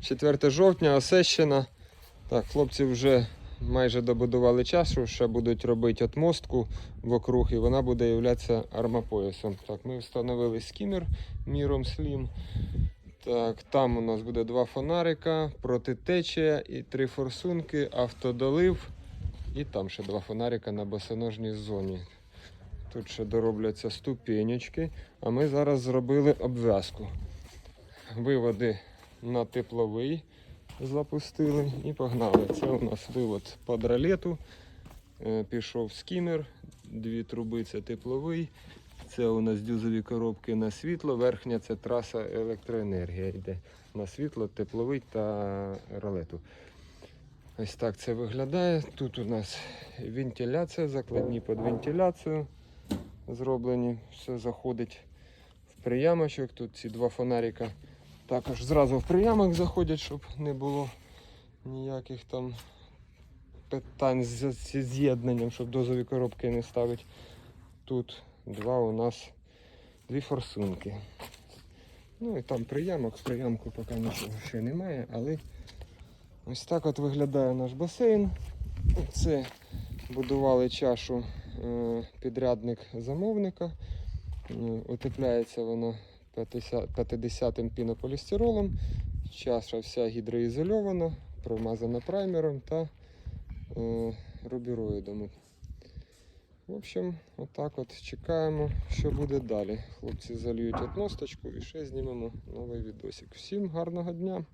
4 жовтня, Осещина. Так, хлопці вже майже добудували чашу, ще будуть робити отмостку вокруг, і вона буде являтися армопоясом. Так, ми встановили скімер міром Slim. Так, там у нас буде два фонарика, протитечія і три форсунки, автодолив. І там ще два фонарика на босоножній зоні. Тут ще доробляться ступенечки, а ми зараз зробили обв'язку. Виводи на тепловий запустили і погнали. Це у нас вивод по дролету. Е, Пішов скімер, дві труби це тепловий. Це у нас дюзові коробки на світло. Верхня це траса електроенергія йде на світло, тепловий та ролету. Ось так це виглядає. Тут у нас вентиляція, закладні під вентиляцію зроблені. Все заходить в приямочок. Тут ці два фонарика також зразу в приямок заходять, щоб не було ніяких там питань з з'єднанням, щоб дозові коробки не ставити. Тут два у нас дві форсунки. Ну і там приямок, в приямку поки нічого ще немає, але ось так от виглядає наш басейн. Це будували чашу е, підрядник замовника. Е, Утепляється вона 50-м пінополістиролом. Чаша вся гідроізольована, промазана праймером та е, рубіроїдом. В общем, отак от чекаємо, що буде далі. Хлопці зальють односточку і ще знімемо новий відосик. Всім гарного дня!